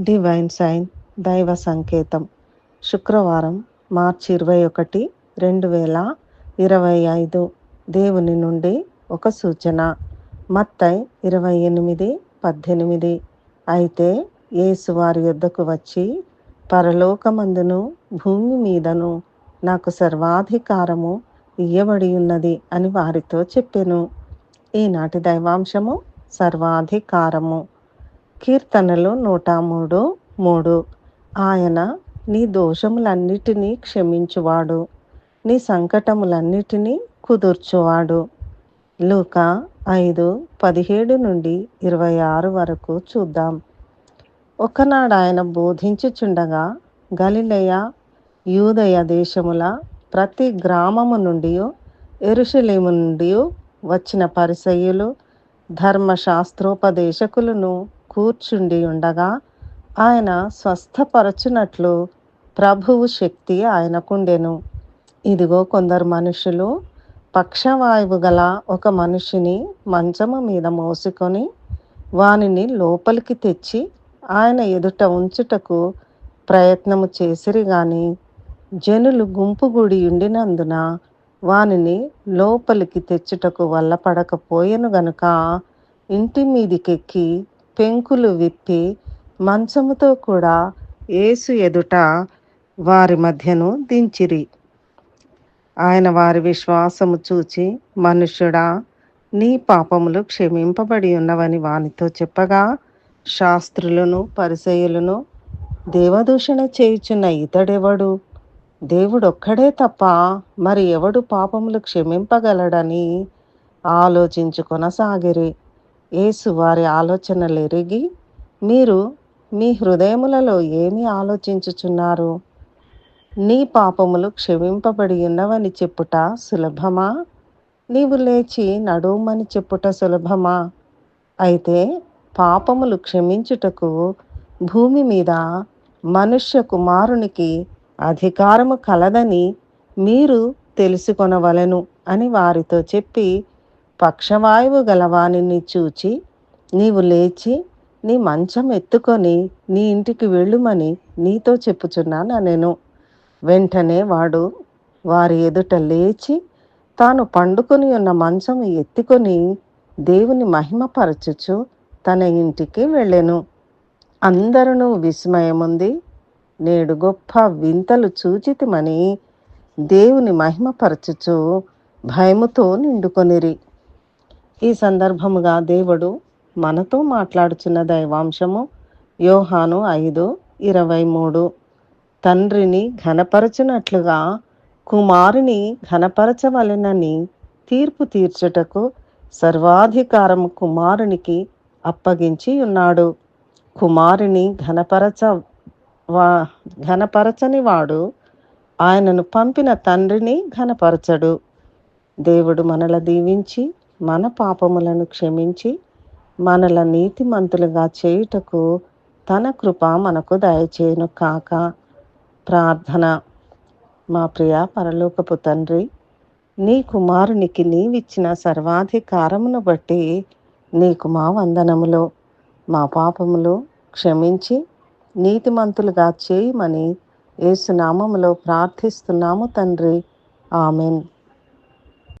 Divine sign దైవ సంకేతం శుక్రవారం మార్చి ఇరవై ఒకటి రెండు వేల ఇరవై ఐదు. దేవుని నుండి ఒక సూచన. మత్తై ఇరవై ఎనిమిది పద్దెనిమిది. అయితే యేసు వారి యొద్దకు వచ్చి పరలోకమందును భూమి మీదను నాకు సర్వాధికారము ఇయ్యబడి ఉన్నది అని వారితో చెప్పాను. ఈనాటి దైవాంశము సర్వాధికారము. కీర్తనలు నూట మూడు. మూడు ఆయన నీ దోషములన్నిటినీ క్షమించువాడు. నీ సంకటములన్నిటినీ కుదుర్చువాడు. లూక ఐదు పదిహేడు నుండి ఇరవై ఆరు వరకు చూద్దాం. ఒకనాడు ఆయన బోధించుచుండగా గలిలయ యూదయ దేశముల ప్రతి గ్రామము నుండి ఎరుషలేము నుండి వచ్చిన పరిసయ్యులు ధర్మశాస్త్రోపదేశకులను కూర్చుండి ఉండగా ఆయన స్వస్థపరచునట్లు ప్రభువు శక్తి ఆయనకుండెను. ఇదిగో కొందరు మనుషులు పక్షవాయువు గల ఒక మనిషిని మంచము మీద మోసుకొని వానిని లోపలికి తెచ్చి ఆయన ఎదుట ఉంచుటకు ప్రయత్నము చేసిరి గాని జనులు గుంపుగూడి ఉండినందున వానిని లోపలికి తెచ్చుటకు వల్ల పడకపోయెను గనుక ఇంటి మీదికెక్కి పెంకులు విప్పి మంచముతో కూడా ఏసు ఎదుట వారి మధ్యను దించిరి. ఆయన వారి విశ్వాసము చూచి మనుష్యుడా నీ పాపములు క్షమింపబడి ఉన్నవని వానితో చెప్పగా శాస్త్రులను పరిచయులను దేవదూషణ చేయుచున్న ఇతడెవడు? దేవుడొక్కడే తప్ప మరి ఎవడు పాపములు క్షమింపగలడని ఆలోచించుకొనసాగిరి. యేసు వారి ఆలోచనలు ఎరిగి మీరు మీ హృదయములలో ఏమి ఆలోచించుచున్నారు? నీ పాపములు క్షమింపబడి ఉన్నవని చెప్పుట సులభమా? నీవు లేచి నడుమని చెప్పుట సులభమా? అయితే పాపములు క్షమించుటకు భూమి మీద మనుష్య కుమారునికి అధికారము కలదని మీరు తెలుసుకొనవలెను అని వారితో చెప్పి పక్షవాయువు గలవానిని చూచి నీవు లేచి నీ మంచం ఎత్తుకొని నీ ఇంటికి వెళ్ళుమని నీతో చెప్పుచున్నాను నేను? వెంటనే వాడు వారి ఎదుట లేచి తాను పండుకొని ఉన్న మంచం ఎత్తుకొని దేవుని మహిమపరచుచు తన ఇంటికి వెళ్ళెను. అందరూ విస్మయముంది. నేడు గొప్ప వింతలు చూచితిమని దేవుని మహిమపరచుచు భయముతో నిండుకొనిరి. ఈ సందర్భముగా దేవుడు మనతో మాట్లాడుచున్న దైవాంశము యోహాను ఐదు ఇరవై మూడు. తండ్రిని ఘనపరచునట్లుగా కుమారుని ఘనపరచవలెనని తీర్పు తీర్చుటకు సర్వాధికారం కుమారునికి అప్పగించి ఉన్నాడు. కుమారుని ఘనపరచ వా ఘనపరచని వాడు ఆయనను పంపిన తండ్రిని ఘనపరచడు. దేవుడు మనల దీవించి మన పాపములను క్షమించి మనల నీతిమంతులుగా చేయుటకు తన కృప మనకు దయచేయును కాక. ప్రార్థన. మా ప్రియ పరలోకపు తండ్రి నీ కుమారునికి నీవిచ్చిన సర్వాధికారమును బట్టి నీకు మా వందనములు. మా పాపములు క్షమించి నీతిమంతులుగా చేయమని ఏసునామములో ప్రార్థిస్తున్నాము తండ్రి. ఆమెన్.